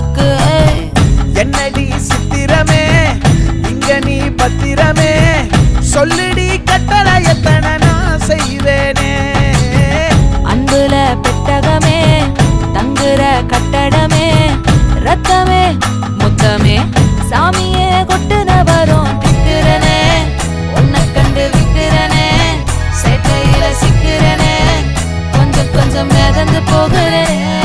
நாக்கு என்னடி சித்திரமே? இங்க நீ பத்திரமே? சொல்லுடி கட்டளை எத்தனை நான் செய்வேனே? அன்புல பெட்டகமே தங்குற கட்டடமே ரத்தமே முத்தமே. சாமியே கொட்டுன வரும் திட்டுறனே உன்னை கண்டு விட்டுறனே சேட்டையில சிக்கிறனே போகிறேன்.